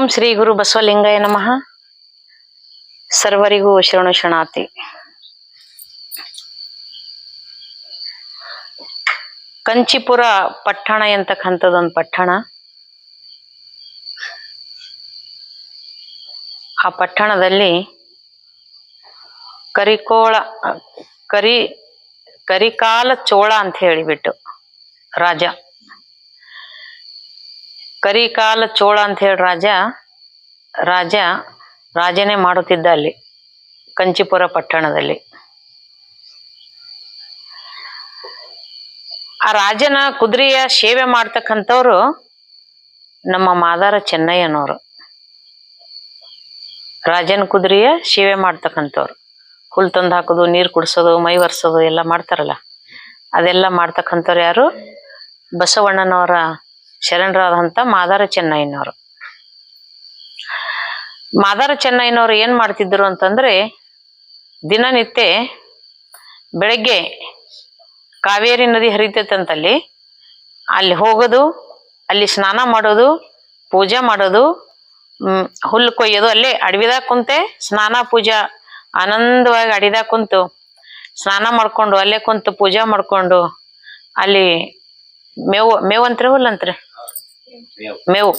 ಓಂ ಶ್ರೀ ಗುರು ಬಸವಲಿಂಗಾಯ ನಮಃ. ಸರ್ವರಿಗೂ ಶರಣು ಶರಣಾತಿ ಕಂಚಿಪುರ ಪಟ್ಟಣ ಎಂತಕ್ಕಂಥದ್ದೊಂದು ಪಟ್ಟಣ. ಆ ಪಟ್ಟಣದಲ್ಲಿ ಕರಿಕೋಳ, ಕರಿ, ಕರಿಕಾಲ ಚೋಳ ಅಂತ ಹೇಳಿಬಿಟ್ಟು ರಾಜ. ಕರಿಕಾಲ ಚೋಳ ಅಂತ ಹೇಳಿ ರಾಜ ರಾಜ ರಾಜನೇ ಮಾಡುತ್ತಿದ್ದ ಅಲ್ಲಿ, ಕಂಚಿಪುರ ಪಟ್ಟಣದಲ್ಲಿ. ಆ ರಾಜನ ಕುದುರೆಯ ಸೇವೆ ಮಾಡ್ತಕ್ಕಂಥವ್ರು ನಮ್ಮ ಮಾದಾರ ಚೆನ್ನಯ್ಯನವರು. ರಾಜನ ಕುದುರೆಯ ಸೇವೆ ಮಾಡ್ತಕ್ಕಂಥವ್ರು. ಹುಲ್ ತಂದು ಹಾಕೋದು, ನೀರು ಕುಡಿಸೋದು, ಮೈ ಒರೆಸೋದು ಎಲ್ಲ ಮಾಡ್ತಾರಲ್ಲ, ಅದೆಲ್ಲ ಮಾಡ್ತಕ್ಕಂಥವ್ರು ಯಾರು? ಬಸವಣ್ಣನವರ ಶರಣರಾದಂಥ ಮಾದಾರ ಚೆನ್ನಯ್ಯನವರು. ಮಾದಾರ ಚೆನ್ನಯ್ಯನವರು ಏನ್ ಮಾಡ್ತಿದ್ರು ಅಂತಂದ್ರೆ, ದಿನನಿತ್ಯ ಬೆಳಗ್ಗೆ ಕಾವೇರಿ ನದಿ ಹರಿತೈತಂತಲ್ಲಿ, ಅಲ್ಲಿ ಹೋಗೋದು, ಅಲ್ಲಿ ಸ್ನಾನ ಮಾಡೋದು, ಪೂಜೆ ಮಾಡೋದು ಹುಲ್ಲು ಕೊಯ್ಯೋದು, ಅಲ್ಲೇ ಅಡವಿದಾಗ ಕುಂತೆ ಸ್ನಾನ, ಪೂಜಾ, ಆನಂದವಾಗಿ ಅಡಿದಾಗ ಕುಂತು ಸ್ನಾನ ಮಾಡ್ಕೊಂಡು, ಅಲ್ಲೇ ಕುಂತು ಪೂಜೆ ಮಾಡ್ಕೊಂಡು, ಅಲ್ಲಿ ಮೇವು, ಮೇವಂತ್ರಿ ಹುಲ್ಲಂತ್ರಿ. ಮೇವು.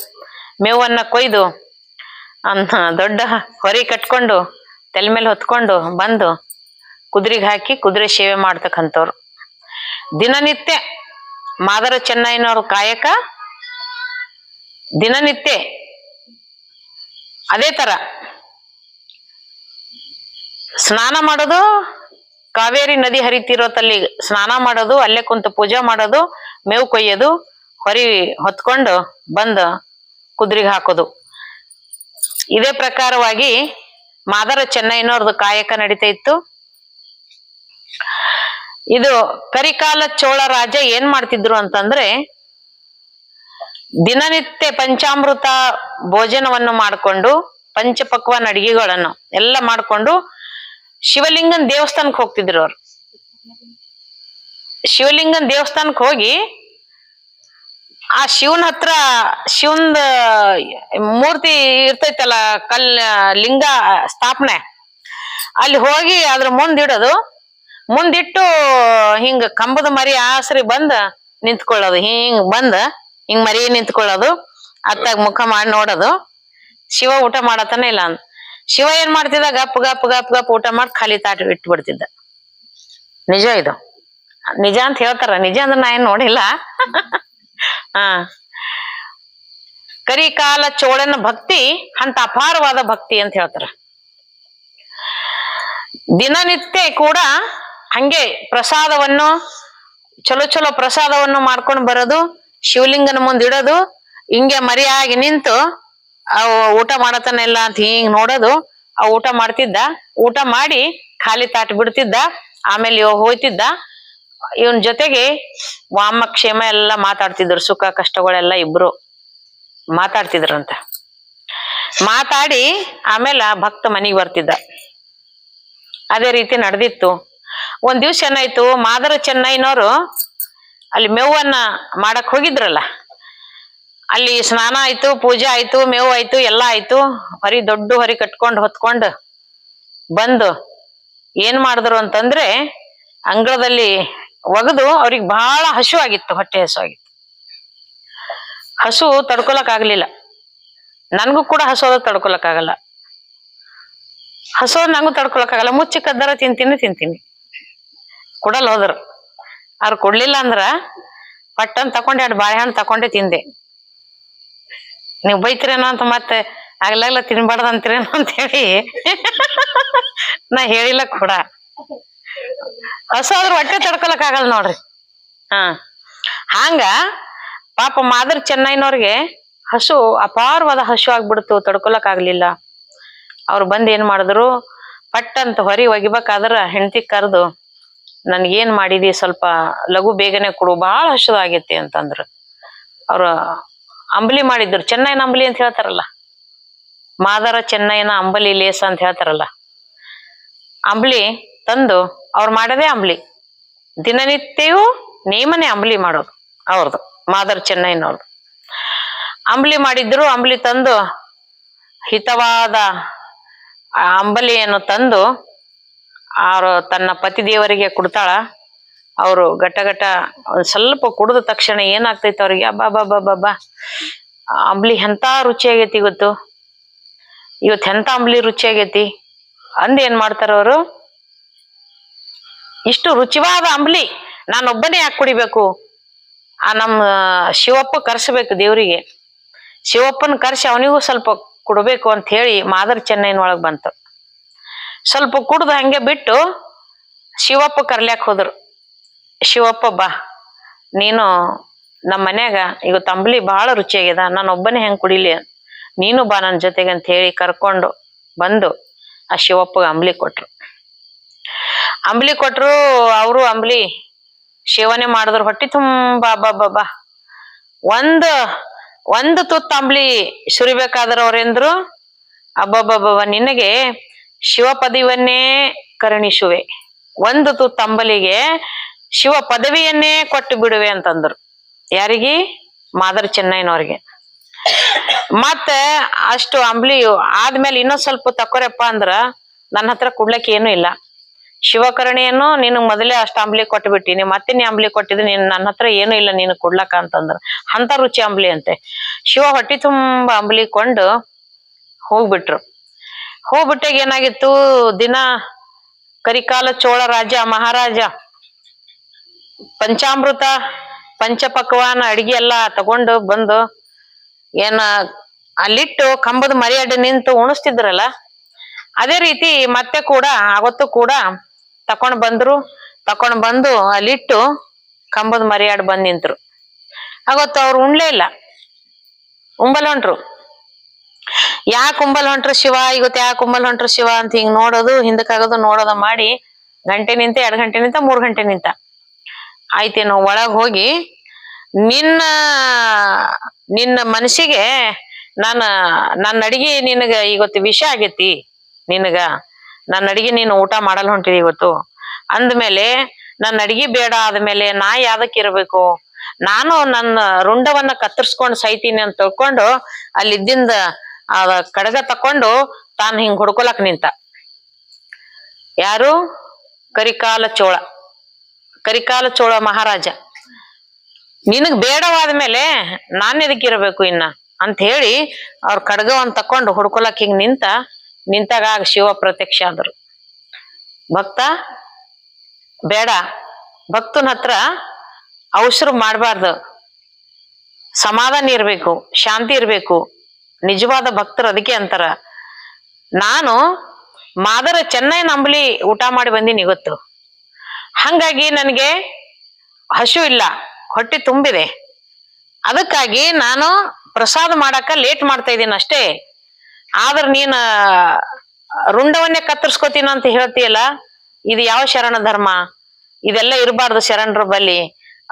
ಮೇವನ್ನ ಕೊಯ್ದು ಅನ್ನ ದೊಡ್ಡ ಹೊರಿ ಕಟ್ಕೊಂಡು ತಲೆ ಮೇಲೆ ಹೊತ್ಕೊಂಡು ಬಂದು ಕುದುರೆಗೆ ಹಾಕಿ ಕುದುರೆ ಸೇವೆ ಮಾಡ್ತಕ್ಕಂಥವ್ರು. ದಿನನಿತ್ಯ ಮಾದರ ಚೆನ್ನಯ್ಯನವ್ರ ಕಾಯಕ ದಿನನಿತ್ಯ ಅದೇ ತರ ಸ್ನಾನ ಮಾಡೋದು, ಕಾವೇರಿ ನದಿ ಹರಿತಿರೋತಲ್ಲಿ ಸ್ನಾನ ಮಾಡೋದು, ಅಲ್ಲೇ ಕುಂತು ಪೂಜೆ ಮಾಡೋದು, ಮೇವು ಕೊಯ್ಯೋದು ಹೊರಿ ಹೊತ್ಕೊಂಡು ಬಂದು ಕುದುರೆಗೆ ಹಾಕೋದು. ಇದೇ ಪ್ರಕಾರವಾಗಿ ಮಾದರ ಚೆನ್ನಯ್ಯನವ್ರದ್ದು ಕಾಯಕ ನಡೀತಾ ಇತ್ತು. ಇದು ಕರಿಕಾಲ ಚೋಳ ರಾಜ ಏನ್ ಮಾಡ್ತಿದ್ರು ಅಂತಂದ್ರೆ ದಿನನಿತ್ಯ ಪಂಚಾಮೃತ ಭೋಜನವನ್ನು ಮಾಡಿಕೊಂಡು ಪಂಚಪಕ್ವಾನ್ ಅಡಿಗೆಗಳನ್ನು ಎಲ್ಲ ಮಾಡ್ಕೊಂಡು ಶಿವಲಿಂಗನ್ ದೇವಸ್ಥಾನಕ್ಕೆ ಹೋಗ್ತಿದ್ರು ಅವ್ರು. ಶಿವಲಿಂಗನ್ ದೇವಸ್ಥಾನಕ್ಕೆ ಹೋಗಿ ಆ ಶಿವನ ಹತ್ರ ಶಿವಂದ ಮೂರ್ತಿ ಇರ್ತೈತಲ್ಲ ಕಲ್ ಲಿಂಗ ಸ್ಥಾಪನೆ. ಅಲ್ಲಿ ಹೋಗಿ ಅದ್ರ ಮುಂದಿಡೋದು ಮುಂದಿಟ್ಟು ಹಿಂಗ ಕಂಬದ ಮರಿ ಆಸರಿ ಬಂದ ನಿಂತ್ಕೊಳ್ಳೋದು. ಹಿಂಗ್ ಬಂದ ಹಿಂಗ್ ಮರಿ ನಿಂತ್ಕೊಳ್ಳೋದು. ಅತ್ತಾಗ ಮುಖ ಮಾಡಿ ನೋಡೋದು. ಶಿವ ಊಟ ಮಾಡತಾನೆ ಇಲ್ಲ ಅಂತ ಶಿವ ಏನ್ ಮಾಡ್ತಿದ್ದ? ಗಪ್ ಗಪ್ ಗಪ್ ಗಪ್ ಊಟ ಮಾಡಿ ಖಾಲಿ ತಾಟ ಇಟ್ಟು ಬಿಡ್ತಿದ್ದ ನಿಜ ಇದು. ನಿಜ ಅಂತ ಹೇಳ್ತಾರ. ನಿಜ ಅಂದ್ರೆ ನಾ ಏನ್ ನೋಡಿಲ್ಲ. ಹಾ. ಕರಿಕಾಲ ಚೋಳನ ಭಕ್ತಿ, ಅಂತ ಅಪಾರವಾದ ಭಕ್ತಿ ಅಂತ ಹೇಳ್ತಾರ. ದಿನನಿತ್ಯ ಕೂಡ ಹಂಗೆ ಪ್ರಸಾದವನ್ನು, ಚಲೋ ಚಲೋ ಪ್ರಸಾದವನ್ನು ಮಾಡ್ಕೊಂಡು ಬರೋದು, ಶಿವಲಿಂಗನ ಮುಂದೆ ಇಡೋದು, ಹಿಂಗೆ ಮರಿಯಾಗಿ ನಿಂತು ಅವು ಊಟ ಮಾಡತಾನೆಲ್ಲ ಅಂತ ಹಿಂಗ್ ನೋಡೋದು, ಆ ಊಟ ಮಾಡ್ತಿದ್ದ, ಊಟ ಮಾಡಿ ಖಾಲಿ ತಾಟ್ ಬಿಡ್ತಿದ್ದ, ಆಮೇಲೆ ಹೋಯ್ತಿದ್ದ ಇವನ್ ಜೊತೆಗೆ ವಾಮಕ್ಷೇಮ ಎಲ್ಲ ಮಾತಾಡ್ತಿದ್ರು, ಸುಖ ಕಷ್ಟಗಳೆಲ್ಲ ಇಬ್ರು ಮಾತಾಡ್ತಿದ್ರಂತ. ಮಾತಾಡಿ ಆಮೇಲೆ ಭಕ್ತ ಮನೆಗೆ ಬರ್ತಿದ್ದ. ಅದೇ ರೀತಿ ನಡೆದಿತ್ತು. ಒಂದ್ ದಿವ್ಸ ಏನಾಯ್ತು ಮಾದರ ಚೆನ್ನೈನವರು ಅಲ್ಲಿ ಮೇವನ್ನ ಮಾಡಕ್ ಹೋಗಿದ್ರಲ್ಲ, ಅಲ್ಲಿ ಸ್ನಾನ ಆಯ್ತು, ಪೂಜೆ ಆಯ್ತು, ಮೇವು ಆಯ್ತು, ಎಲ್ಲ ಆಯ್ತು. ಹೊರಿ ದೊಡ್ಡ ಹೊರಿ ಕಟ್ಕೊಂಡು ಹೊತ್ಕೊಂಡು ಬಂದು ಏನ್ ಮಾಡಿದ್ರು ಅಂತಂದ್ರೆ ಅಂಗಳದಲ್ಲಿ ಒಗೆದು ಅವ್ರಿಗೆ ಬಹಳ ಹಸು ಆಗಿತ್ತು ಹೊಟ್ಟೆ ಹಸು ಆಗಿತ್ತು ಹಸು ತಡ್ಕೊಳಕ್ ನನ್ಗೂ ಕೂಡ ಹಸು ತಡ್ಕೊಳಕ್ ಆಗಲ್ಲ ಹಸು ನಂಗೂ ತಡ್ಕೊಳಕ್ ಆಗಲ್ಲ ಮುಚ್ಚಿ ಕದ್ದರ ತಿಂತೀನಿ ತಿಂತೀನಿ. ಕೊಡಲ್ ಹೋದ್ರು. ಅವ್ರು ಕೊಡ್ಲಿಲ್ಲ ಅಂದ್ರ ಪಟ್ಟನ್ ತಕೊಂಡೆ ಎರಡು ಬಾಳೆಹಣ್ಣು ತಕೊಂಡೆ ತಿಂದೆ. ನೀವು ಬೈತಿರೇನೋ ಅಂತ ಮತ್ತೆ ಆಗ್ಲಾಗ್ಲ ತಿನ್ಬಾರ್ದಂತಿರೇನೋ ಅಂತ ಹೇಳಿ. ನಾ ಹೇಳಿಲ್ಲ ಕೂಡ. ಹಸು ಆದ್ರ ಹೊಟ್ಟೆ ತಡ್ಕೊಳಕ್ ಆಗಲ್ಲ ನೋಡ್ರಿ. ಹಾ. ಹಂಗ ಪಾಪ ಮಾದ್ರ ಚೆನ್ನೈನವ್ರಿಗೆ ಹಸು ಅಪಾರವಾದ ಹಸು ಆಗ್ಬಿಡ್ತು, ತಡ್ಕೊಳಕ್ ಆಗ್ಲಿಲ್ಲ. ಅವ್ರು ಬಂದ್ ಏನ್ ಮಾಡಿದ್ರು, ಪಟ್ಟಂತ ಹೊರಿ ಒಗಿಬೇಕಾದ್ರ ಹೆಂಡತಿ ಕರೆದು, ನನ್ಗೇನ್ ಮಾಡಿದಿ, ಸ್ವಲ್ಪ ಲಘು ಬೇಗನೆ ಕೊಡು ಬಹಳ ಹಸುವಾಗೈತಿ ಅಂತಂದ್ರು. ಅವ್ರ ಅಂಬಲಿ ಮಾಡಿದ್ರು. ಚೆನ್ನೈನ ಅಂಬಲಿ ಅಂತ ಹೇಳ್ತಾರಲ್ಲ. ಮಾದರ ಚೆನ್ನೈನ ಅಂಬಲಿ ಲೇಸ ಅಂತ ಹೇಳ್ತಾರಲ್ಲ. ಅಂಬಲಿ ತಂದು ಅವ್ರು ಮಾಡೋದೇ ಅಂಬ್ಲಿ. ದಿನನಿತ್ಯವೂ ನೇಮನೆ ಅಂಬ್ಲಿ ಮಾಡೋದು ಅವ್ರದ್ದು ಮಾದರ್ ಚೆನ್ನೈನವ್ರದ್ದು ಅಂಬ್ಲಿ ಮಾಡಿದ್ರು, ಅಂಬ್ಲಿ ತಂದು ಹಿತವಾದ ಅಂಬಲಿಯನ್ನು ತಂದು ಅವರು ತನ್ನ ಪತಿ ದೇವರಿಗೆ ಕೊಡ್ತಾಳ. ಅವರು ಘಟ ಘಟ ಸ್ವಲ್ಪ ಕುಡಿದ ತಕ್ಷಣ ಏನಾಗ್ತೈತೆ ಅವ್ರಿಗೆ, ಅಬ್ಬಾ ಬಾ ಬಾ ಬಾ ಅಂಬ್ಲಿ ಎಂಥ ರುಚಿಯಾಗೈತಿ ಇವತ್ತು ಇವತ್ತು ಎಂಥ ಅಂಬ್ಲಿ ರುಚಿಯಾಗೈತಿ? ಅಂದ್ ಏನ್ ಮಾಡ್ತಾರ ಅವರು? ಇಷ್ಟು ರುಚಿವಾದ ಅಂಬ್ಲಿ ನಾನೊಬ್ಬನೇ ಯಾಕೆ ಕುಡಿಬೇಕು? ಆ ನಮ್ಮ ಶಿವಪ್ಪ ಕರ್ಸ್ಬೇಕು ದೇವರಿಗೆ. ಶಿವಪ್ಪನ ಕರ್ಸಿ ಅವನಿಗೂ ಸ್ವಲ್ಪ ಕುಡಬೇಕು ಅಂತ ಹೇಳಿ ಮಾದರ್ ಚೆನ್ನೈನ ಒಳಗ್ ಬಂತು. ಸ್ವಲ್ಪ ಕುಡ್ದು ಹಂಗೆ ಬಿಟ್ಟು ಶಿವಪ್ಪ ಕರ್ಲ್ಯಾಕ್ ಹೋದ್ರು. ಶಿವಪ್ಪ, ಬಾ. ನೀನು ನಮ್ಮ ಮನ್ಯಾಗ ಈಗ ತಂಬ್ಲಿ ಬಹಳ ರುಚಿಯಾಗ್ಯದ ನಾನು ಒಬ್ಬನೇ ಹೆಂಗ್ ಕುಡಿಲಿ? ನೀನು ಬಾ ನನ್ನ ಜೊತೆಗೆ ಅಂತ ಹೇಳಿ ಕರ್ಕೊಂಡು ಬಂದು ಆ ಶಿವಪ್ಪಗೆ ಅಂಬ್ಲಿ ಕೊಟ್ರು. ಅಂಬ್ಲಿ ಕೊಟ್ರು ಅವರು ಅಂಬ್ಲಿ ಸೇವನೆ ಮಾಡಿದ್ರು. ಹೊಟ್ಟಿ ತುಂಬಾ ಬಾ ಒಂದು ಬಾ ಒಂದ್, ಒಂದು ತುತ್ತು ಅಂಬ್ಲಿ ಸುರಿಬೇಕಾದ್ರ ಅವ್ರೆಂದ್ರು ಅಬ್ಬಬ್ಬಬ್ಬ ನಿನಗೆ ಶಿವ ಪದವಿಯನ್ನೇ ಕರುಣಿಸುವೆ ಒಂದು ತುತ್ತು ಅಂಬಲಿಗೆ ಶಿವ ಪದವಿಯನ್ನೇ ಕೊಟ್ಟು ಬಿಡುವೆ ಅಂತಂದ್ರು. ಯಾರಿಗಿ? ಮಾದರ್ ಚೆನ್ನೈನವ್ರಿಗೆ ಮತ್ತೆ ಅಷ್ಟು ಅಂಬ್ಲಿ ಆದ್ಮೇಲೆ ಇನ್ನೊಂದ್ ಸ್ವಲ್ಪ ತಕ್ಕೊರಪ್ಪ ಅಂದ್ರ ನನ್ನ ಹತ್ರ ಕೊಡ್ಲಕ್ಕೆ ಏನು ಇಲ್ಲ. ಶಿವಕರುಣೆಯನ್ನು ನೀನು ಮೊದಲೇ ಅಷ್ಟು ಅಂಬ್ಲಿ ಕೊಟ್ಬಿಟ್ಟಿನಿ ಮತ್ತೆ ನೀ ಅಂಬ್ಲಿ ಕೊಟ್ಟಿದ್ದು ನೀನ್ ನನ್ನ ಹತ್ರ ಏನು ಇಲ್ಲ ನೀನು ಕೊಡ್ಲಕ್ಕ ಅಂತಂದ್ರ. ಅಂತ ರುಚಿ ಅಂಬ್ಲಿ ಅಂತೆ. ಶಿವ ಹೊಟ್ಟಿ ತುಂಬಾ ಅಂಬ್ಲಿ ಕೊಂಡು ಹೋಗ್ಬಿಟ್ರು. ಹೋಗ್ಬಿಟ್ಟಾಗ ಏನಾಗಿತ್ತು? ದಿನ ಕರಿಕಾಲ ಚೋಳ ರಾಜ, ಮಹಾರಾಜ, ಪಂಚಾಮೃತ, ಪಂಚಪಕ್ವಾನ ಅಡಿಗೆ ಎಲ್ಲ ತಗೊಂಡು ಬಂದು ಏನ ಅಲ್ಲಿಟ್ಟು ಕಂಬದ ಮರಿ ನಿಂತು ಉಣಿಸ್ತಿದ್ರಲ್ಲ, ಅದೇ ರೀತಿ ಮತ್ತೆ ಕೂಡ ಅವತ್ತು ಕೂಡ ತಕೊಂಡ್ ಬಂದ್ರು, ತಕೊಂಡ್ ಬಂದು ಅಲ್ಲಿಟ್ಟು ಕಂಬದ ಮರಿಯಾಡ್ ಬಂದ್ ನಿಂತ್ರು. ಅವತ್ತು ಅವ್ರು ಉಣ್ಲೇ ಇಲ್ಲ. ಉಂಬಲ್ ಹೊಂಟ್ರು. ಯಾಕೆ ಉಂಬಲ್ ಹೊಂಟ್ರು ಶಿವ? ಇವತ್ತು ಯಾಕೆ ಉಂಬಲ್ ಹೊಂಟ್ರು ಶಿವ ಅಂತ ಹಿಂಗ್ ನೋಡೋದು ಹಿಂದಕ್ಕಾಗೋದು ನೋಡೋದ ಮಾಡಿ ಗಂಟೆ ನಿಂತ, ಎರಡ್ ಗಂಟೆ ನಿಂತ, ಮೂರ್ ಗಂಟೆ ನಿಂತ. ಆಯ್ತೇನೋ, ಒಳಗ್ ಹೋಗಿ ನಿನ್ನ ನಿನ್ನ ಮನಸ್ಸಿಗೆ ನಾನು, ನನ್ನ ಅಡಿಗೆ ನಿನಗ ಇವತ್ತು ವಿಷ ಆಗೇತಿ, ನಿನಗ. ನನ್ನ ಅಡಿಗೆ ನೀನು ಊಟ ಮಾಡಲ್ ಹೊಂಟಿದಿ ಇವತ್ತು. ಅಂದ್ಮೇಲೆ ನನ್ನ ಅಡಿಗೆ ಬೇಡ, ಆದ್ಮೇಲೆ ನಾ ಯಾವ್ದಕ್ ಇರ್ಬೇಕು? ನಾನು ನನ್ನ ರುಂಡವನ್ನ ಕತ್ತರಿಸ್ಕೊಂಡು ಸೈತೀನಿ ಅಂತ ತಿಳ್ಕೊಂಡು ಅಲ್ಲಿದ್ದಿಂದ ಅದ ಕಡಗ ತಕೊಂಡು ತಾನು ಹಿಂಗ್ ಹುಡ್ಕೊಳಕ್ ನಿಂತ. ಯಾರು? ಕರಿಕಾಲ ಚೋಳ. ಕರಿಕಾಲ ಚೋಳ ಮಹಾರಾಜ. ನಿನಗ್ ಬೇಡವಾದ ಮೇಲೆ ನಾನ್ ಎದಕ್ಕಿರಬೇಕು ಇನ್ನ? ಅಂತ ಹೇಳಿ ಅವ್ರ ಕಡಗವನ್ನು ತಕೊಂಡು ಹುಡ್ಕೊಳಕ್ ಹಿಂಗ್ ನಿಂತ ನಿಂತಾಗ ಆಗ ಶಿವ ಪ್ರತ್ಯಕ್ಷ ಅಂದರು. ಭಕ್ತ ಬೇಡ, ಭಕ್ತನ ಹತ್ರ ಔಷಧ ಮಾಡಬಾರ್ದು. ಸಮಾಧಾನ ಇರಬೇಕು, ಶಾಂತಿ ಇರಬೇಕು. ನಿಜವಾದ ಭಕ್ತರು ಅದಕ್ಕೆ ಅಂತಾರ. ನಾನು ಮಾದರ ಚೆನ್ನೈ ನಂಬಲಿ ಊಟ ಮಾಡಿ ಬಂದೀನಿ ಇವತ್ತು. ಹಂಗಾಗಿ ನನಗೆ ಹಸು ಇಲ್ಲ, ಹೊಟ್ಟೆ ತುಂಬಿದೆ. ಅದಕ್ಕಾಗಿ ನಾನು ಪ್ರಸಾದ ಮಾಡಕ್ಕ ಲೇಟ್ ಮಾಡ್ತಾ ಇದ್ದೀನಿ ಅಷ್ಟೇ. ಆದ್ರ ನೀನ ರುಂಡವನ್ನೇ ಕತ್ತರಿಸ್ಕೋತೀನ ಅಂತ ಹೇಳ್ತೀಯಲ್ಲ, ಇದು ಯಾವ ಶರಣ ಧರ್ಮ? ಇದೆಲ್ಲ ಇರಬಾರ್ದು ಶರಣರ ಬಲ್ಲಿ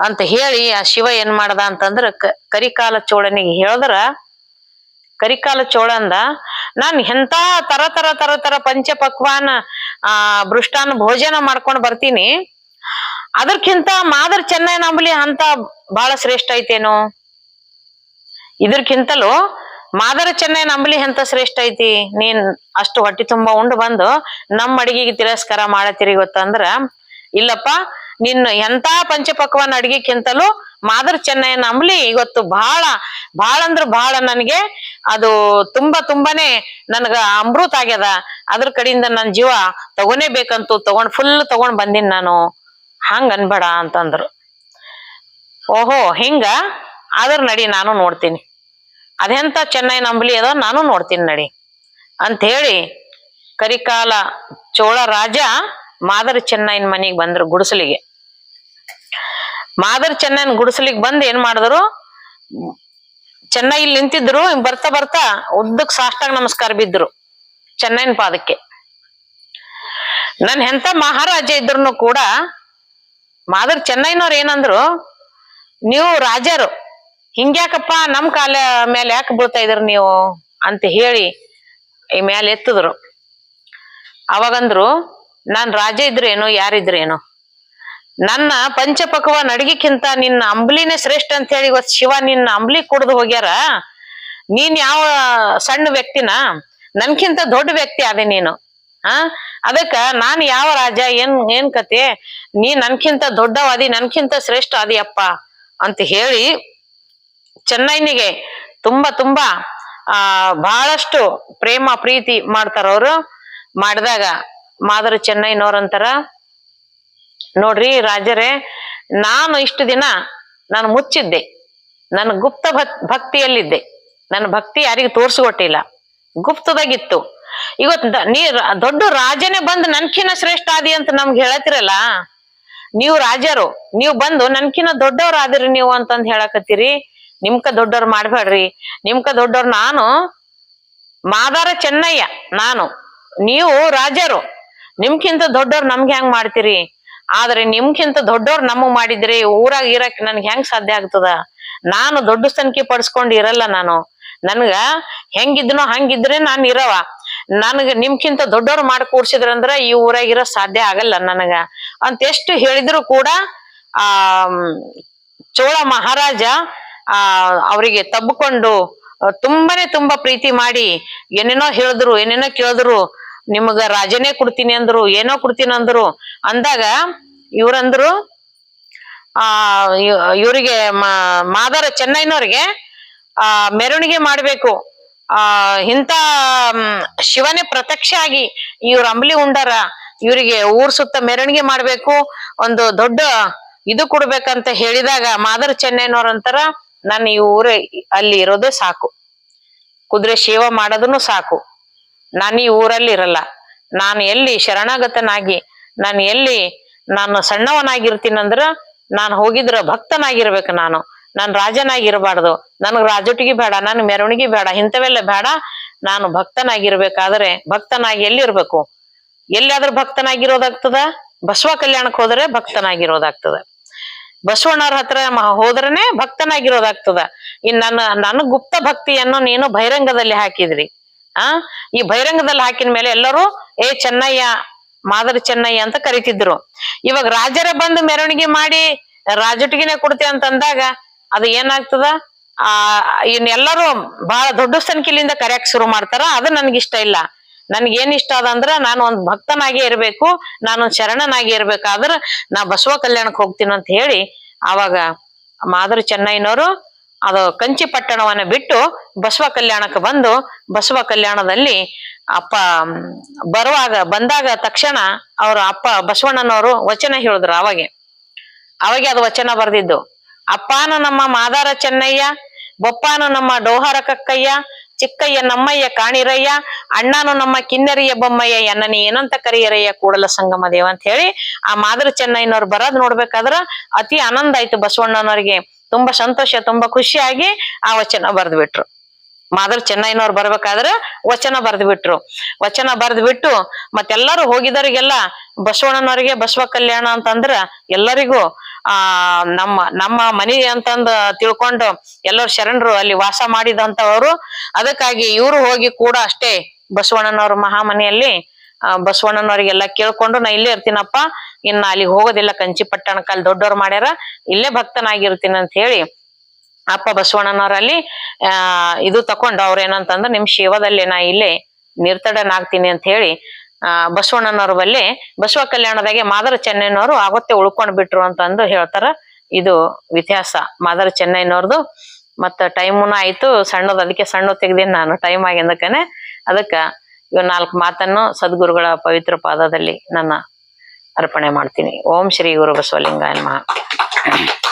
ಅಂತ ಹೇಳಿ ಆ ಶಿವ ಏನ್ ಮಾಡ್ದ ಅಂತಂದ್ರ ಕರಿಕಾಲ ಚೋಳನಿಗೆ ಹೇಳಿದ್ರ, ಕರಿಕಾಲ ಚೋಳ ಅಂದ, ನಾನ್ ಎಂತ ತರ ತರ ತರ ತರ ಪಂಚ ಪಕ್ವಾನ, ಆ, ಭೃಷ್ಟಾನ ಭೋಜನ ಮಾಡ್ಕೊಂಡು ಬರ್ತೀನಿ, ಅದಕ್ಕಿಂತ ಮಾದರ್ ಚೆನ್ನೈ ನಂಬಲಿ ಅಂತ ಬಹಳ ಶ್ರೇಷ್ಠ ಐತೇನೋ? ಇದಕ್ಕಿಂತಲೂ ಮಾದರ ಚೆನ್ನೈ ನಂಬಲಿ ಎಂತ ಶ್ರೇಷ್ಠ ಐತಿ? ನೀನ್ ಅಷ್ಟು ಹೊಟ್ಟಿ ತುಂಬಾ ಉಂಡು ಬಂದು ನಮ್ಮ ಅಡಿಗೆಗೆ ತಿರಸ್ಕಾರ ಮಾಡತ್ತೀರಿ ಗೊತ್ತಂದ್ರ? ಇಲ್ಲಪ್ಪ, ನಿನ್ನ ಎಂತ ಪಂಚಪಕ್ವನ್ ಅಡಿಗೆಕ್ಕಿಂತಲೂ ಮಾದರ ಚೆನ್ನೈ ನಂಬಲಿ ಇವತ್ತು ಬಹಳ ಬಹಳ ಅಂದ್ರ ಬಹಳ ನನ್ಗೆ ಅದು ತುಂಬಾ ತುಂಬಾನೇ ನನ್ಗ ಅಮೃತ ಆಗ್ಯದ. ಅದ್ರ ಕಡೆಯಿಂದ ನನ್ ಜೀವ ತಗೊನೇ ಬೇಕಂತೂ ತಗೊಂಡ್ ಫುಲ್ ತಗೊಂಡ್ ಬಂದಿನ್ ನಾನು. ಹಂಗ ಅನ್ಬೇಡ ಅಂತಂದ್ರು. ಓಹೋ, ಹಿಂಗ? ಆದ್ರ ನಡಿ ನಾನು ನೋಡ್ತೀನಿ. ಅದೆಂತ ಚೆನ್ನೈ ನಂಬಲಿ ಅದ ನಾನು ನೋಡ್ತೀನಿ ನಡಿ. ಅಂತ ಹೇಳಿ ಕರಿಕಾಲ ಚೋಳ ರಾಜ ಮಾದರಿ ಚೆನ್ನೈನ ಮನೆಗೆ ಬಂದ್ರು ಗುಡಿಸಲಿಗೆ. ಮಾದರಿ ಚೆನ್ನೈನ ಗುಡಿಸಲಿಗೆ ಬಂದು ಏನ್ ಮಾಡಿದ್ರು? ಚೆನ್ನೈ ಇಲ್ಲಿ ನಿಂತಿದ್ರು ಬರ್ತಾ ಬರ್ತಾ ಉದ್ದಕ್ಕೆ ಸಾಷ್ಟಾಗ ನಮಸ್ಕಾರ ಬಿದ್ರು ಚೆನ್ನೈನ ಪಾದಕ್ಕೆ. ನನ್ ಎಂತ ಮಹಾರಾಜ ಇದ್ರು ಕೂಡ ಮಾದರಿ ಚೆನ್ನೈನವ್ರು ಏನಂದ್ರು, ನೀವು ರಾಜರು ಹಿಂಗ್ಯಾಕಪ್ಪ ನಮ್ ಕಾಲ ಮೇಲೆ ಯಾಕೆ ಬೀಳ್ತಾ ಇದ್ರಿ ನೀವು ಅಂತ ಹೇಳಿ ಈ ಮೇಲೆ ಎತ್ತಿದ್ರು. ಅವಾಗಂದ್ರು, ನಾನ್ ರಾಜ ಇದ್ರೇನು ಯಾರಿದ್ರೇನು ನನ್ನ ಪಂಚಪಕ್ವ ನಡಿಗೆಕ್ಕಿಂತ ನಿನ್ನ ಅಂಬ್ಲಿನೇ ಶ್ರೇಷ್ಠ ಅಂತ ಹೇಳಿ ಇವತ್ತು ಶಿವ ನಿನ್ನ ಅಂಬ್ಲಿ ಕುಡ್ದು ಹೋಗ್ಯಾರ. ನೀನ್ ಯಾವ ಸಣ್ಣ ವ್ಯಕ್ತಿನ? ನನ್ಕಿಂತ ದೊಡ್ಡ ವ್ಯಕ್ತಿ ಅದೇ ನೀನು. ಆ? ಅದಕ್ಕ ನಾನ್ ಯಾವ ರಾಜ? ಏನ್ ಏನ್ ಕತೆ? ನೀ ನನ್ಕಿಂತ ದೊಡ್ಡವಾದಿ, ನನ್ಕಿಂತ ಶ್ರೇಷ್ಠ ಅದಿಯಪ್ಪ ಅಂತ ಹೇಳಿ ಚೆನ್ನೈನಿಗೆ ತುಂಬಾ ತುಂಬಾ, ಆ, ಬಹಳಷ್ಟು ಪ್ರೇಮ, ಪ್ರೀತಿ ಮಾಡ್ತಾರ ಅವರು. ಮಾಡಿದಾಗ ಮಾದರ ಚೆನ್ನೈನವ್ರಂತಾರ. ನೋಡ್ರಿ ರಾಜರೇ, ನಾನು ಇಷ್ಟು ದಿನ ನಾನು ಮುಚ್ಚಿದ್ದೆ. ನನ್ನ ಗುಪ್ತ ಭಕ್, ಭಕ್ತಿಯಲ್ಲಿದ್ದೆ. ನನ್ನ ಭಕ್ತಿ ಯಾರಿಗೂ ತೋರಿಸ್ಕೊಟ್ಟಿಲ್ಲ. ಗುಪ್ತದಾಗಿತ್ತು. ಇವತ್ ದ- ನೀ ದೊಡ್ಡ ರಾಜನೇ ಬಂದು ನನ್ಕಿನ ಶ್ರೇಷ್ಠ ಆದಿ ಅಂತ ನಮ್ಗೆ ಹೇಳತ್ತಿರಲ್ಲ? ನೀವು ರಾಜರು, ನೀವು ಬಂದು ನನ್ಕಿನ ದೊಡ್ಡವ್ರ ಆದಿರಿ ನೀವು ಅಂತಂದು ಹೇಳಕತ್ತೀರಿ. ನಿಮ್ಕ ದೊಡ್ಡವ್ರ ಮಾಡ್ಬೇಡ್ರಿ. ನಿಮ್ಕ ದೊಡ್ಡವ್ರ ನಾನು, ಮಾದಾರ ಚೆನ್ನಯ್ಯ ನಾನು. ನೀವು ರಾಜರು. ನಿಮ್ಕಿಂತ ದೊಡ್ಡವ್ರು ನಮ್ಗೆ ಹೆಂಗ್ ಮಾಡ್ತೀರಿ? ಆದ್ರೆ ನಿಮ್ಕಿಂತ ದೊಡ್ಡವ್ರು ನಮಗ್ ಮಾಡಿದ್ರಿ ಊರಾಗ ಇರಕ್ ನನ್ಗೆ ಹೆಂಗ್ ಸಾಧ್ಯ ಆಗ್ತದ? ನಾನು ದೊಡ್ಡ ತನಿಖೆ ಪಡ್ಸ್ಕೊಂಡು ಇರಲ್ಲ ನಾನು. ನನ್ಗ ಹೆಂಗಿದ್ನೋ ಹಂಗಿದ್ರೆ ನಾನು ಇರವ. ನನ್ಗ ನಿಮ್ಕಿಂತ ದೊಡ್ಡವ್ರು ಮಾಡಿ ಕೂಡ್ಸಿದ್ರಂದ್ರ ಈ ಊರಾಗ ಇರೋ ಸಾಧ್ಯ ಆಗಲ್ಲ ನನಗ. ಅಂತ ಎಷ್ಟು ಹೇಳಿದ್ರು ಕೂಡ, ಆ ಚೋಳ ಮಹಾರಾಜ ಆ, ಅವರಿಗೆ ತಬ್ಬಿಕೊಂಡು ತುಂಬಾನೇ ತುಂಬಾ ಪ್ರೀತಿ ಮಾಡಿ, ಏನೇನೋ ಹೇಳಿದ್ರು, ಏನೇನೋ ಕೇಳಿದ್ರು, ನಿಮಗ ರಾಜನೇ ಕೊಡ್ತೀನಿ ಅಂದ್ರು, ಏನೋ ಕೊಡ್ತೀನಿ ಅಂದ್ರು, ಅಂದಾಗ ಇವ್ರಂದ್ರು, ಆ ಇವರಿಗೆ ಮಾದರ ಚೆನ್ನೈನವ್ರಿಗೆ ಆ, ಮೆರವಣಿಗೆ ಮಾಡ್ಬೇಕು. ಆ, ಇಂಥ ಶಿವನೇ ಪ್ರತ್ಯಕ್ಷ ಆಗಿ ಇವ್ರ ಅಂಬ್ಲಿ ಉಂಡಾರ, ಇವರಿಗೆ ಊರ್ ಸುತ್ತ ಮೆರವಣಿಗೆ ಮಾಡ್ಬೇಕು, ಒಂದು ದೊಡ್ಡ ಇದು ಕೊಡ್ಬೇಕಂತ ಹೇಳಿದಾಗ ಮಾದರ ಚೆನ್ನೈನವ್ರ ಅಂತಾರ ನಾನು ಈ ಊರು ಅಲ್ಲಿ ಇರೋದೇ ಸಾಕು. ಕುದುರೆ ಸೇವೆ ಮಾಡೋದನ್ನು ಸಾಕು. ನಾನು ಈ ಊರಲ್ಲಿ ಇರಲ್ಲ. ನಾನು ಎಲ್ಲಿ ಶರಣಾಗತನಾಗಿ, ನಾನು ಎಲ್ಲಿ ನಾನು ಸಣ್ಣವನಾಗಿರ್ತೀನಂದ್ರ ನಾನು ಹೋಗಿದ್ರ ಭಕ್ತನಾಗಿರ್ಬೇಕು ನಾನು. ನಾನು ರಾಜನಾಗಿರಬಾರ್ದು. ನನಗೆ ರಾಜೊಟ್ಟಿಗೆ ಬೇಡ, ನನ್ ಮೆರವಣಿಗೆ ಬೇಡ, ಇಂಥವೆಲ್ಲ ಬೇಡ. ನಾನು ಭಕ್ತನಾಗಿರ್ಬೇಕಾದ್ರೆ ಭಕ್ತನಾಗಿ ಎಲ್ಲಿರ್ಬೇಕು? ಎಲ್ಲಿಯಾದ್ರೂ ಭಕ್ತನಾಗಿರೋದಾಗ್ತದ? ಬಸವ ಕಲ್ಯಾಣಕ್ಕೆ ಹೋದ್ರೆ ಭಕ್ತನಾಗಿರೋದಾಗ್ತದ. ಬಸವಣ್ಣವ್ರ ಹತ್ರ ಹೋದ್ರನೆ ಭಕ್ತನಾಗಿರೋದಾಗ್ತದ. ಇನ್ ನನ್ನ ನನ್ನ ಗುಪ್ತ ಭಕ್ತಿಯನ್ನು ನೀನು ಬಹಿರಂಗದಲ್ಲಿ ಹಾಕಿದ್ರಿ. ಆ? ಈ ಬಹಿರಂಗದಲ್ಲಿ ಹಾಕಿದ ಮೇಲೆ ಎಲ್ಲರೂ, ಏ ಚೆನ್ನಯ್ಯ, ಮಾದರಿ ಚೆನ್ನಯ್ಯ ಅಂತ ಕರಿತಿದ್ರು. ಇವಾಗ ರಾಜರ ಬಂದು ಮೆರವಣಿಗೆ ಮಾಡಿ ರಾಜಟಿಗೆನೆ ಕೊಡ್ತಿ ಅಂತಂದಾಗ ಅದು ಏನಾಗ್ತದ? ಆ ಇನ್ನೆಲ್ಲರೂ ಬಹಳ ದೊಡ್ಡ ಸಂಖ್ಯೆಲಿಂದ ಕರೆಯಕ್ ಶುರು ಮಾಡ್ತಾರ. ಅದು ನನ್ಗಿಷ್ಟ ಇಲ್ಲ. ನನ್ಗೆ ಏನ್ ಇಷ್ಟ ಅದ ಅಂದ್ರ ನಾನು ಒಂದ್ ಭಕ್ತನಾಗಿ ಇರ್ಬೇಕು, ನಾನು ಶರಣನಾಗಿ ಇರ್ಬೇಕಾದ್ರ ನಾ ಬಸವ ಕಲ್ಯಾಣಕ್ಕೆ ಹೋಗ್ತೀನಿ ಅಂತ ಹೇಳಿ ಅವಾಗ ಮಾದರಿ ಚೆನ್ನೈನವರು ಅದು ಕಂಚಿ ಪಟ್ಟಣವನ್ನ ಬಿಟ್ಟು ಬಸವ ಕಲ್ಯಾಣಕ್ಕೆ ಬಂದು ಬಸವ ಕಲ್ಯಾಣದಲ್ಲಿ ಅಪ್ಪ ಬರುವಾಗ, ಬಂದಾಗ ತಕ್ಷಣ ಅವ್ರ ಅಪ್ಪ ಬಸವಣ್ಣನವರು ವಚನ ಹೇಳಿದ್ರು ಅವಾಗೆ ಅವಾಗೆ ಅದು ವಚನ ಬರ್ದಿದ್ದು. ಅಪ್ಪಾನು ನಮ್ಮ ಮಾದಾರ ಚೆನ್ನಯ್ಯ, ಬೊಪ್ಪಾನು ನಮ್ಮ ಡೋಹರ ಕಕ್ಕಯ್ಯ ಚಿಕ್ಕಯ್ಯ ನಮ್ಮಯ್ಯ ಕಾಣಿರಯ್ಯ, ಅಣ್ಣನು ನಮ್ಮ ಕಿನ್ನರಿಯ ಬೊಮ್ಮಯ್ಯ, ಎನ್ನನಿ ಏನಂತ ಕರಿಯರಯ್ಯ ಕೂಡಲ ಸಂಗಮ ದೇವ ಅಂತ ಹೇಳಿ ಆ ಮಾದರ ಚೆನ್ನಯ್ಯನವ್ರು ಬರೋದ್ ನೋಡ್ಬೇಕಾದ್ರ ಅತಿ ಆನಂದ ಆಯ್ತು ಬಸವಣ್ಣನವರಿಗೆ. ತುಂಬಾ ಸಂತೋಷ, ತುಂಬಾ ಖುಷಿಯಾಗಿ ಆ ವಚನ ಬರ್ದ್ ಬಿಟ್ರು ಮಾದರ್ ಚೆನ್ನೈನವ್ರು ಬರ್ಬೇಕಾದ್ರೆ ವಚನ ಬರ್ದ್ ಬಿಟ್ರು ವಚನ ಬರ್ದ್ ಬಿಟ್ಟು ಮತ್ತೆಲ್ಲರೂ ಹೋಗಿದವರಿಗೆಲ್ಲ ಬಸವಣ್ಣನವರಿಗೆ ಬಸವ ಕಲ್ಯಾಣ ಅಂತಂದ್ರ ಎಲ್ಲರಿಗೂ ಆ, ನಮ್ಮ ನಮ್ಮ ಮನಿ ಅಂತಂದ ತಿಳ್ಕೊಂಡು ಎಲ್ಲರೂ ಶರಣರು ಅಲ್ಲಿ ವಾಸ ಮಾಡಿದಂತವರು ಅದಕ್ಕಾಗಿ ಇವರು ಹೋಗಿ ಕೂಡ ಅಷ್ಟೇ ಬಸವಣ್ಣನವ್ರ ಮಹಾಮನೆಯಲ್ಲಿ ಬಸವಣ್ಣನವರಿಗೆಲ್ಲ ಕೇಳ್ಕೊಂಡು, ನಾ ಇಲ್ಲೇ ಇರ್ತೀನಪ್ಪ, ಇನ್ನ ಅಲ್ಲಿಗೆ ಹೋಗೋದಿಲ್ಲ, ಕಂಚಿ ಪಟ್ಟಣಕ್ಕಲ್ಲಿ ದೊಡ್ಡವ್ರು ಮಾಡ್ಯಾರ, ಇಲ್ಲೇ ಭಕ್ತನಾಗಿರ್ತೀನಿ ಅಂತ ಹೇಳಿ ಅಪ್ಪ ಬಸವಣ್ಣನವರಲ್ಲಿ, ಆ, ಇದು ತಕೊಂಡು ಅವ್ರ ಏನಂತಂದ್ರೆ, ನಿಮ್ ಶಿವದಲ್ಲಿ ನಾ ಇಲ್ಲೇ ನಿರ್ತಡನಾಗ್ತೀನಿ ಅಂತ ಹೇಳಿ ಆ, ಬಸವಣ್ಣನವ್ರ ಬಲ್ಲಿ ಬಸವ ಕಲ್ಯಾಣದಾಗೆ ಮಾದರ ಚೆನ್ನೈನವರು ಆವತ್ತೇ ಉಳ್ಕೊಂಡ್ ಬಿಟ್ರು ಅಂತಂದು ಹೇಳ್ತಾರ. ಇದು ಇತಿಹಾಸ. ಮಾದರ ಚೆನ್ನೈನವ್ರದು ಮತ್ತ ಟೈಮುನ ಆಯ್ತು. ಸಣ್ಣದು ಅದಕ್ಕೆ ಸಣ್ಣ ತೆಗ್ದೀನಿ ನಾನು. ಟೈಮ್ ಆಗಿಂದಕ್ಕನೆ ಅದಕ್ಕ ಇವ್ ನಾಲ್ಕು ಮಾತನ್ನು ಸದ್ಗುರುಗಳ ಪವಿತ್ರ ಪಾದದಲ್ಲಿ ನನ್ನ ಅರ್ಪಣೆ ಮಾಡ್ತೀನಿ. ಓಂ ಶ್ರೀ ಗುರು ಬಸವಲಿಂಗಾಯ ನಮಃ.